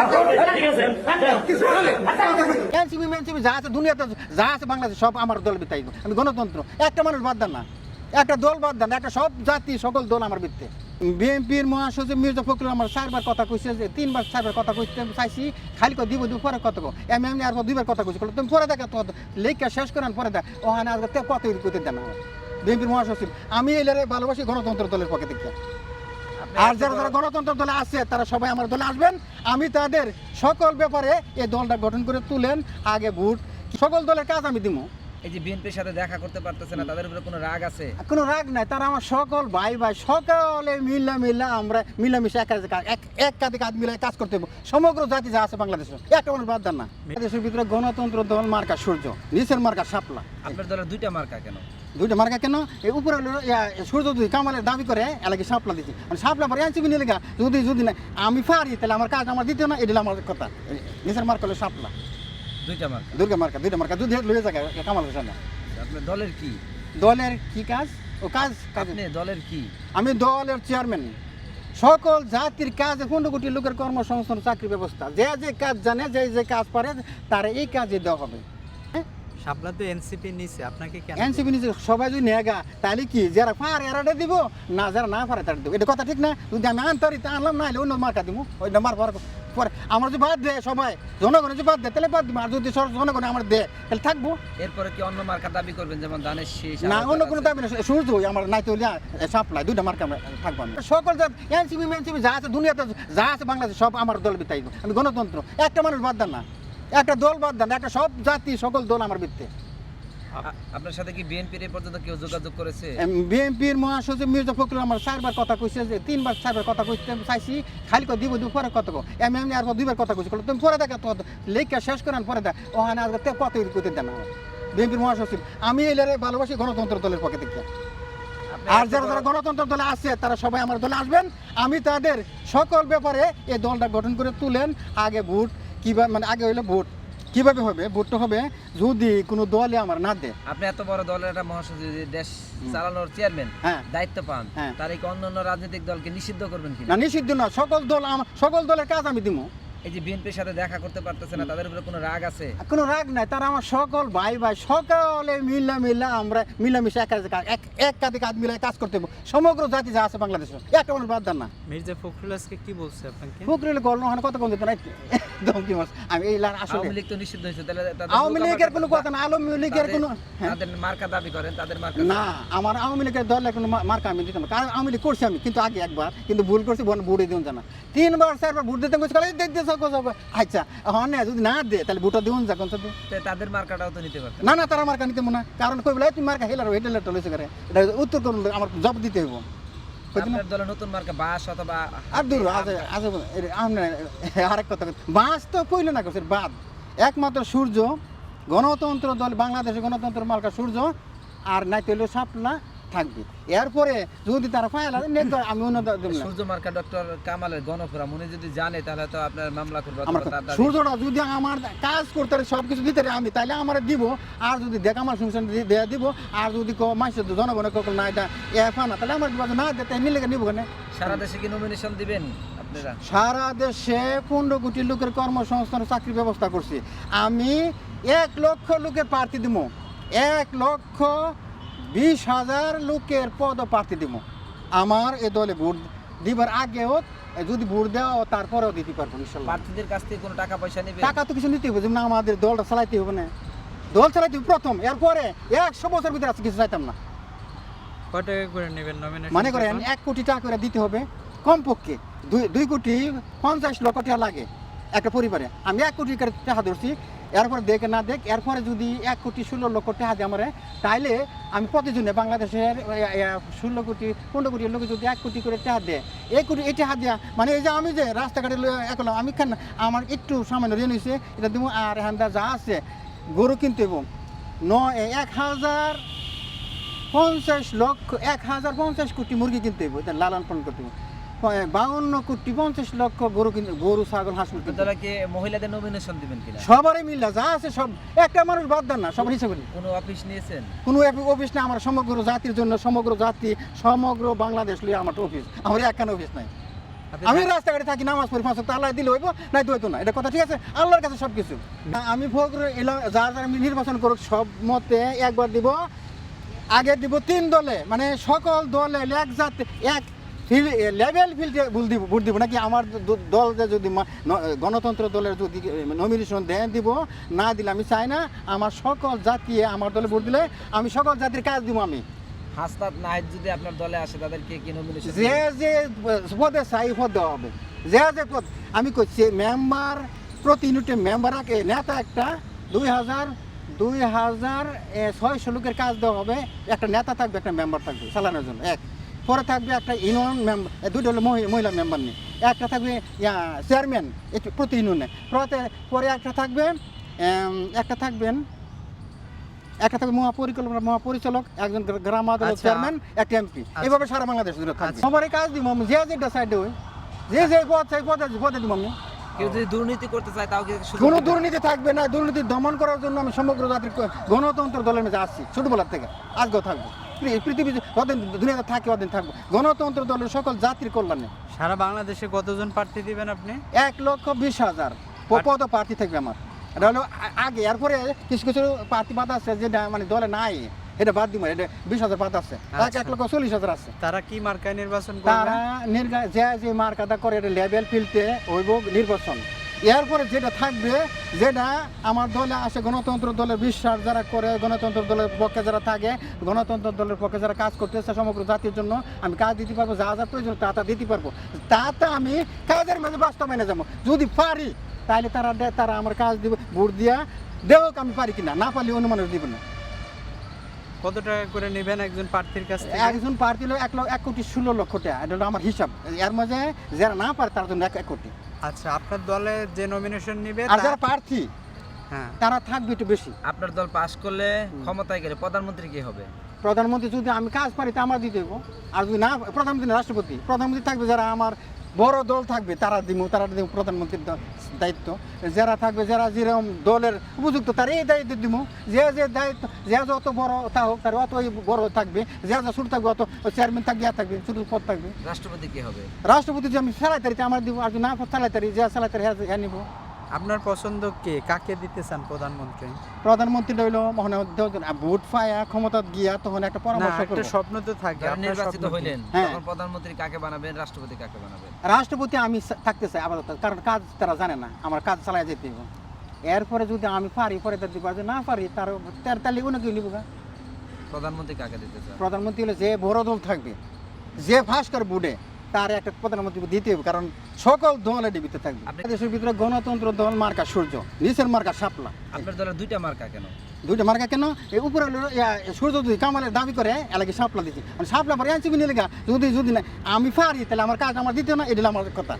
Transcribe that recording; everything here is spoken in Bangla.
আমি চারবার কথা যে, তিনবার চারবার কথা চাইছি খালি দুইবার কথা তো লেখা শেষ করেন পরে দেখ। আজকে কত দেন বিএনপির মহাসচিব, আমি এলারে ভালোবাসি গণতন্ত্র দলের পক্ষে থেকে আর যারা যারা গণতন্ত্র দলে আছে তারা সবাই আমার দলে আসবেন। আমি তাদের সকল ব্যাপারে এই দলটা গঠন করে তুলেন। আগে ভোট সকল দলের কাজ আমি দিব এই যে বিএনপির সাথে দেখা করতে পারতেছে না তাদের উপরে কোনো রাগ আছে? কোনো রাগ নাই তারা আমার সকল ভাই ভাই সকলে মিলা মিলা আমরা মিলামিশে এক এক এক কাঁধে কাজ মিলাই কাজ করতে হবে। সমগ্র জাতি যা আছে বাংলাদেশে একটা মানুষ বাদ দেন না। দেশের ভিতরে গণতন্ত্র দল মার্কা সূর্য নিচের মার্কা সাপলা আপনার দলের দুইটা মার্কা কেন? দুইটা মার্কা কেন? এই উপরে সূর্য যদি কামালের দাবি করে এলাকি সাপলা দিচ্ছি মানে সাপলা পরে এনসিবি নিয়ে লেগা যদি যদি না আমি পারি তাহলে আমার কাজ আমার দিতে না এটা আমার কথা। নিচের মার্কা হলো সাপলা। দুইটা মার্কা? দুর্গা মার্কা দুইটা মার্কা যদি লয়ে যায় কামাল হোসেন। আপনার দলের কি? দলের কি কাজ? ও কাজ কাজ। দলের কি? আমি দলের চেয়ারম্যান। সকল জাতির কাজ পনেরো কোটি লোকের কর্মসংস্থান চাকরি ব্যবস্থা। যে যে কাজ জানে যে যে কাজ পারে তার এই কাজে দেওয়া হবে। শাপলা তো এনসিপি নিছে আপনাকে কেন এনসিপি নিজে সবাই যদি নেগা তাহলে কি যারা পারে এরাটা দিব? না যারা না পারে তারা দিব। এটা কথা ঠিক না? যদি আমি আনতারি তা আনলাম না হলে অন্য মার্কা দিব ওই মার পর পরে আমার যদি বাদ দেয় সবাই জনগণ যদি বাদ দেয় তাহলে বাদ দিব। আর যদি সর- জনগণ আমার দেয় তাহলে থাকব। এরপরে কি অন্য মার্কা দাবি করবেন যেমন দানের শেষ না অন্য কোনো দাবি না সূর্য আমার নাই তো সাপ্লাই দুইটা মার্কা আমরা থাকব আমি সকল এনসিপি মেনসিপি যা আছে দুনিয়াতে যা আছে বাংলাদেশ সব আমার দল বিতাই আমি গণতন্ত্র একটা মানুষ বাদ দেন না। একটা দল বাদ দেন একটা সব জাতি সকল দল আমার বৃত্তে আপনার সাথে কি বিএনপির এই পর্যন্ত কেউ যোগাযোগ করেছে? বিএনপির মহাসচিব মির্জা ফখরুল আমার চারবার কথা কইছে যে তিনবার চারবার কথা কইতে চাইছি খালি করে দিব দিব পরে কত কো এমনি এমনি আর দুইবার কথা কইছি। তুমি পরে দেখা তো লেখা শেষ করেন পরে দেখ। ওখানে আজকে তে কত কইতে দেন বিএনপির মহাসচিব আমি এলারে ভালোবাসি গণতন্ত্র দলের পক্ষে থেকে আর যারা যারা গণতন্ত্র দলে আছে তারা সবাই আমার দলে আসবেন। আমি তাদের সকল ব্যাপারে এই দলটা গঠন করে তুলেন। আগে ভোট কীভাবে মানে আগে হইলে ভোট। কীভাবে হবে? ভোটটা হবে যদি কোনো দলে আমার না দেয়। আপনি এত বড় দলের একটা মহাসচিব যে দেশ চালানোর চেয়ারম্যান হ্যাঁ। দায়িত্ব পান হ্যাঁ। তার অন্য অন্যান্য রাজনৈতিক দলকে নিষিদ্ধ করবেন কি না নিষিদ্ধ না সকল দল আমার সকল দলের কাজ আমি দিব এই যে বিএনপির সাথে দেখা করতে পারতেছে না তাদের উপরে কোনো রাগ আছে? কোনো রাগ নাই তারা আমার সকল ভাই ভাই সকলে মিলা মিলা আমরা মিলামিশে এক এক এক কাঁধে কাজ মিলাই কাজ করতে সমগ্র জাতি যা আছে বাংলাদেশে একটা মানুষ বাদ দেন না। মির্জা ফখরুল আজকে কি বলছে আপনাকে? ফুকরিল গল্প কত কম দিত না ধমকি মাস আমি এই লার আসলে আওয়ামী লীগ তো নিষিদ্ধ হয়েছে তাহলে আওয়ামী লীগের কোনো কথা না। আওয়ামী লীগের কোনো। তাদের মার্কা দাবি করেন তাদের মার্কা না আমার আওয়ামী লীগের দলের কোনো মার্কা আমি দিতাম কারণ আওয়ামী লীগ করছি আমি কিন্তু আগে একবার কিন্তু ভুল করছি বোন ভোটে দিন জানা। তিনবার চারবার ভোট দিতে গেছি কালে আচ্ছা হ্যাঁ যদি না দে তাহলে ভোটটা দিউন যা কোন তাদের মার্কাটাও তো নিতে না না তারা মার্কা নিতে মনে। কারণ কই বলে তুমি মার্কা হেলার হেটেল লেটার লইছে করে? এটা উত্তর করুন আমার জব দিতে হইব। কইতে আপনার দলে নতুন মার্কা বাস অথবা আর দূর আছে আছে আমরা আরেক কথা কই। বাস তো কইলে না করছে বাদ। একমাত্র সূর্য গণতন্ত্র দল বাংলাদেশের গণতন্ত্র মার্কা সূর্য আর নাই তৈল সাপলা। থাকবে। এরপরে যদি তারা ফাইল আমি সূর্য মার্কা ডক্টর কামালের গণফোরাম উনি যদি জানে তাহলে তো আপনার মামলা করবে সূর্যটা যদি আমার কাজ করতে সব কিছু দিতে আমি তাহলে আমার দিব। আর যদি দেখ আমার শুনছেন দেয়া দিব। আর যদি মানুষের জনগণের কখন না এটা এফা না তাহলে আমার না দিতে মিলে নিব কেন? সারা দেশে কি নমিনেশন দিবেন সারা দেশে পনেরো কোটি লোকের কর্মসংস্থান চাকরির ব্যবস্থা করছি। আমি এক লক্ষ লোকের প্রার্থী দিব। এক লক্ষ বিশ হাজার লোকের পদ প্রার্থী দিব। আমার এ দলে ভোট দিবার আগেও যদি ভোট দেওয়া তারপরেও দিতে পারব প্রার্থীদের কাছ থেকে কোনো টাকা পয়সা নেবেন? টাকা তো কিছু নিতে হবে যেমন আমাদের দলটা চালাইতে হবে না। দল চালাইতে হবে প্রথম এরপরে একশো বছর ভিতরে আজকে কিছু চাইতাম না। মনে করেন এক কোটি টাকা করে দিতে হবে কমপক্ষে দুই দুই কোটি পঞ্চাশ লক্ষ টাকা লাগে একটা পরিবারে। আমি এক কোটি করে টাকা ধরছি এরপরে দেখে না দেখ, এরপরে যদি এক কোটি ষোলো লক্ষ টাকা দিয়ে আমার, তাইলে আমি প্রতিজনে বাংলাদেশের ষোলো কোটি, পনেরো কোটি লোক যদি এক কোটি করে টাকা দেয় এক কোটি, এই টাকা দেওয়া মানে এই যে আমি যে রাস্তাঘাটে একলা আমি খান, আমার একটু সামান্য ঋণ হয়েছে এটা দেবো, আর এখান যা আছে, গরু কিনতে হইব। ন এক হাজার পঞ্চাশ লক্ষ, এক হাজার পঞ্চাশ কোটি মুরগি কিনতে হইব লালন পালন করতে বাউন্ন কোটি পঞ্চাশ লক্ষ গরু কিনতে গরু ছাগল হাঁস মুরগি। আপনারা কি মহিলাদের নমিনেশন দিবেন কিনা? সবারই মিল্লা যা আছে সব। একটা মানুষ বাদ দেন না সবার হিসাবে কোনো অফিস নিয়েছেন? কোনো অফিস না আমার সমগ্র জাতির জন্য সমগ্র জাতি সমগ্র বাংলাদেশ লিয়ে আমার অফিস আমার একখানে অফিস নাই। আমি রাস্তাঘাটে থাকি নামাজ পড়ি পাঁচ ওয়াক্ত আল্লাহ দিলে হইব নাই তো না। এটা কথা ঠিক আছে? আল্লাহর কাছে সব কিছু আমি ভোগ এলাম যার যার নির্বাচন করুক সব মতে একবার দিব আগে দিব তিন দলে। মানে সকল দলে এক জাতি এক লেভেল ফিল্ডে ভুল দিব ভোট দিব নাকি আমার দল যদি গণতন্ত্র দলের যদি নমিনেশন দেন দিব না দিলে আমি চাই না আমার সকল জাতি আমার দলে ভোট দিলে আমি সকল জাতির কাজ দিব আমি। হাসনাত নাহিদ যদি আপনার দলে আসে তাদেরকে কি নমিনেশন যে যে পদে চাই পদ দেওয়া হবে। যে যে পদ আমি করছি মেম্বার প্রতি ইউনিটে মেম্বার আগে নেতা একটা দুই হাজার দুই হাজার ছয়শো লোকের কাজ দেওয়া হবে একটা নেতা থাকবে একটা মেম্বার থাকবে চালানোর জন্য এক। পরে থাকবে একটা ইউনিয়ন মেম্বার দুটো হলো মহিলা মেম্বার নিয়ে। একটা থাকবে চেয়ারম্যান প্রতি ইউনিয়নে পরে- পরে একটা থাকবে একটা থাকবেন একটা থাকবে মহাপরিকল্পনা মহাপরিচালক একজন গ্রাম আদালত আচ্ছা। চেয়ারম্যান একটা এমপি আচ্ছা। এইভাবে সারা বাংলাদেশ জুড়ে থাকবে। আচ্ছা। সবারই কাজ দিব আমি যে যেটা সাইডে হই যে যে পদ চাই পদে পদে দিব আমি। কেউ যদি দুর্নীতি করতে চায় তাও কোনো দুর্নীতি থাকবে না দুর্নীতি দমন করার জন্য আমি সমগ্র জাতির গণতন্ত্র দলের মধ্যে আসছি ছোটবেলার থেকে। আজকেও থাকব। পৃথিবী দুনিয়াতে থাকে কদিন থাকব? গণতন্ত্র দলের সকল জাতির কল্যাণে। সারা বাংলাদেশে কতজন প্রার্থী দিবেন আপনি? এক লক্ষ বিশ হাজার। পদ প্রার্থী থাকবে আমার। এটা হলো আগে এরপরে কিছু কিছু প্রার্থী বাদ আছে যেটা মানে দলে নাই এটা বাদ দিব এটা বিশ হাজার বাদ আছে। এক আচ্ছা। এক লক্ষ চল্লিশ হাজার আছে। তারা কি মার্কায় নির্বাচন তারা যে যে মার্কাটা করে এটা লেভেল ফিল্ডে হইব নির্বাচন। এরপরে যেটা থাকবে যেটা আমার দলে আসে গণতন্ত্র দলের বিশ্বাস যারা করে গণতন্ত্র দলের পক্ষে যারা থাকে গণতন্ত্র দলের পক্ষে যারা কাজ করতেছে সমগ্র জাতির জন্য আমি কাজ দিতে পারব যা যা প্রয়োজন তা তা দিতে পারব। তাতে আমি কাজের মাঝে বাস্তবায়নে যাব। যদি পারি তাহলে তারা তারা আমার কাজ দিবে ভোট দিয়া দেওক আমি পারি কিনা না পারলে অন্য মানুষ দিবে না। কত টাকা করে নেবেন একজন প্রার্থীর কাছ থেকে? একজন প্রার্থী হলো এক লক্ষ এক কোটি ষোলো লক্ষ টাকা এটা হলো আমার হিসাব। এর মাঝে যারা না পারে তার জন্য এক এক কোটি। আচ্ছা আপনার দলে যে নমিনেশন নিবে আর যারা প্রার্থী হ্যাঁ। তারা থাকবে একটু বেশি। আপনার দল পাস করলে ক্ষমতায় গেলে প্রধানমন্ত্রী কি হবে? প্রধানমন্ত্রী যদি আমি কাজ পারি তা আমার দিতে দেবো আর যদি না প্রধানমন্ত্রী রাষ্ট্রপতি প্রধানমন্ত্রী থাকবে যারা আমার বড় দল থাকবে তারা দিব তারা দিব প্রধানমন্ত্রীর দায়িত্ব। যারা থাকবে যারা যেরকম দলের উপযুক্ত তার এই দায়িত্ব দিব যে যে দায়িত্ব যে যত বড় তা হোক তার অতই বড় থাকবে। যে যা ছোট থাকবে অত চেয়ারম্যান থাকবে ইয়া থাকবে ছোট পদ থাকবে। রাষ্ট্রপতি কি হবে? রাষ্ট্রপতি যে আমি চালাই তারি আমার দিব আর যদি না চালাই তারি যে চালাই তারি হ্যাঁ নিব। আপনার পছন্দ কে? কাকে দিতে চান প্রধানমন্ত্রী? প্রধানমন্ত্রী রইল মহান ভোট পায়া ক্ষমতা গিয়া তখন একটা পরামর্শ একটা স্বপ্ন তো থাকে নির্বাচিত হইলেন হ্যাঁ। তখন প্রধানমন্ত্রী কাকে বানাবেন রাষ্ট্রপতি কাকে বানাবেন? রাষ্ট্রপতি আমি থাকতে চাই আপাতত কারণ কাজ তারা জানে না আমার কাজ চালাই যেতে হবে এরপরে যদি আমি পারি পরে তার দিব না পারি তার তার তাহলে কোনো কেউ নিব। প্রধানমন্ত্রী কাকে দিতে চান? প্রধানমন্ত্রী হলে যে বড় দল থাকবে যে ভাস্কর বুডে তার একটা প্রধানমন্ত্রী দিতে হবে কারণ সকল দল ভিতরে থাকবে। দেশের ভিতরে গণতন্ত্র দল মার্কা সূর্য নিচের মার্কা সাপলা আপনার দলের দুইটা মার্কা কেন? দুইটা মার্কা কেন? এই উপরে সূর্য যদি কামালের দাবি করে এলাকে সাপলা দিচ্ছে সাপলা পরে আনছি নিলে যদি যদি না আমি পারি তাহলে আমার কাজ আমার দিতে না এটা আমার কথা।